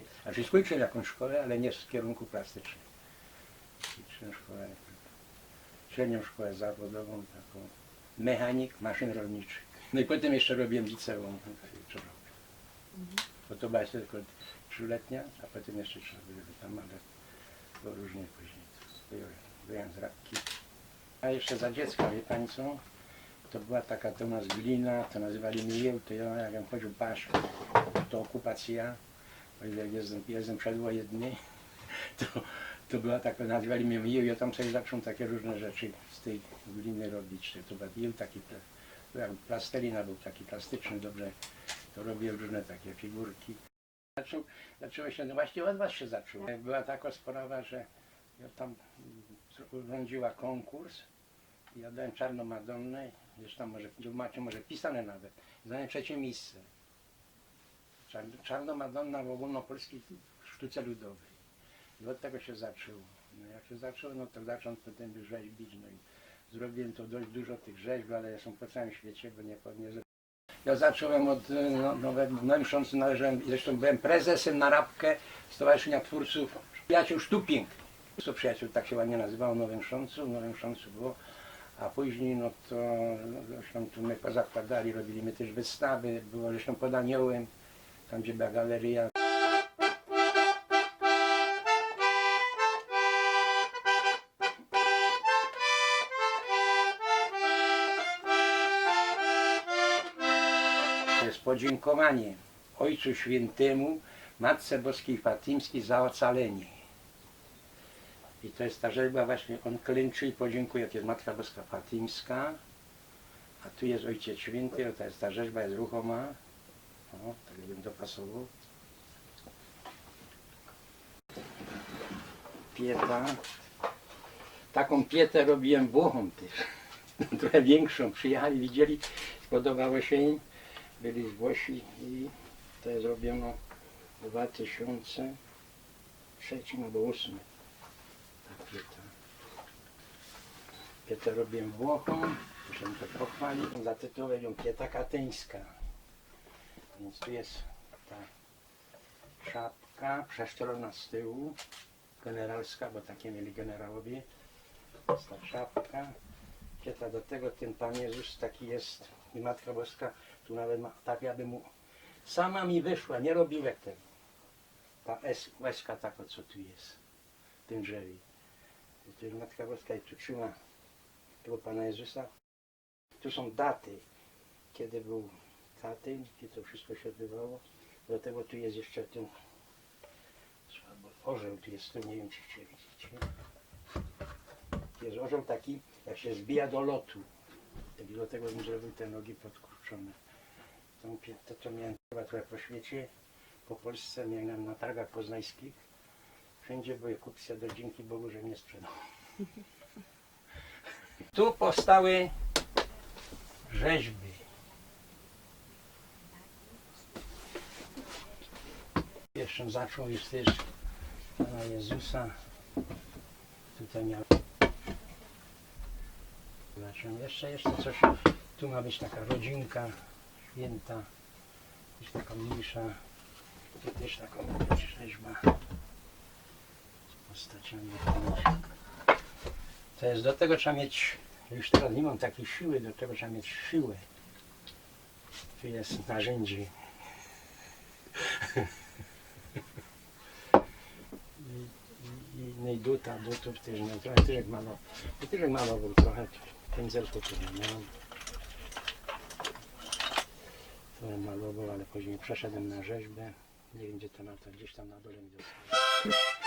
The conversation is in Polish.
szkoły. Znaczy skończyłem jakąś szkołę, ale nie z kierunku plastycznym. Skończyłem szkołę, średnią szkołę zawodową, taką mechanik maszyn rolniczych. No i potem jeszcze robiłem liceum Czorowie. Bo to była jeszcze tylko trzyletnia, a potem jeszcze trzeba było tam, ale było różnie później. Byłem, z rabki. A jeszcze za dziecka, wie pani co? To była taka to u nas glina, to nazywali mnie jeł, to ja jak chodził pasz, to okupacja, ile jestem, jestem przedwojenny, to, to była taka, nazywali mnie jeł, ja tam sobie zacząłem takie różne rzeczy z tej gliny robić. To był taki, jak plastelina był taki plastyczny, dobrze, to robiłem różne takie figurki. Zaczął, zaczęło się, no właśnie od was się zaczęło. Była taka sprawa, że ja tam urządziła konkurs ja dałem czarną Madonnę, zresztą może, macie może pisane nawet, zająłem trzecie miejsce. Czar, czarna Madonna w ogólnopolskiej sztuce ludowej. I od tego się zaczęło. No jak się zaczęło, no to zacząłem potem rzeźbić, no i zrobiłem to dość dużo tych rzeźb, ale są po całym świecie, bo nie, nie ja zacząłem od e, no, nowego, w Miesiącu należałem, zresztą byłem prezesem na rabkę Stowarzyszenia Twórców Przyjaciół Sztupięk. To przyjaciół tak się ładnie nazywało Nowym w Nowym Miesiącu było, a później no to no, zresztą tu my pozakładali, robiliśmy też wystawy, było zresztą pod Aniołem, tam gdzie była galeria. To jest podziękowanie Ojcu Świętemu, Matce Boskiej Fatimskiej za ocalenie. I to jest ta rzeźba właśnie, on klęczy i podziękuje, to jest Matka Boska Fatimska, a tu jest Ojciec Święty, to jest ta rzeźba, jest ruchoma. O, tak bym dopasował. Pieta. Taką pietę robiłem Włochom też. Trochę większą. Przyjechali, widzieli, spodobało się im. Byli z Włosi i to zrobiono w 2003 albo 2008. Ta pieta. Pietę robiłem Włochom, muszę to pochwalić. Zatytułowałem ją Pieta Katyńska. Więc tu jest ta szapka przeszczelona z tyłu, generalska, bo takie mieli generałowie. Jest ta szapka. Pieta do tego, ten Pan Jezus taki jest i Matka Boska, tu nawet ma, tak jakby mu, sama mi wyszła, nie robiłem tego. Ta es, łezka taka, co tu jest, w tym drzewie. I tu jest Matka Boska i tu trzyma tego Pana Jezusa. Tu są daty, kiedy był Katyn, kiedy to wszystko się odbywało. Do tego tu jest jeszcze ten słabo, orzeł, tu jest, nie wiem czy się widzicie. Jest orzeł taki, jak się zbija do lotu. Tak do tego bym zrobił te nogi podkurczone. Tą piętę to miałem chyba trochę po świecie, po Polsce, miałem na targach poznańskich. Wszędzie były kupcy, do dzięki Bogu, że nie sprzedał. Tu powstały rzeźby. Jeszcze zaczął już też Pana Jezusa. Tutaj miał. Zacząłem jeszcze, jeszcze coś. Tu ma być taka rodzinka święta. Jest taka mniejsza. Tu też taka rzeźba. Z postaciami. To jest do tego trzeba mieć, już teraz nie mam takiej siły, do tego trzeba mieć siłę. Tu jest narzędzie. I, trochę też jak malo, i też jak malo był trochę, pędzelku tu nie miałem. Trochę malował, ale później przeszedłem na rzeźbę. Nie wiem gdzie to na to, gdzieś tam na dole mi zostało.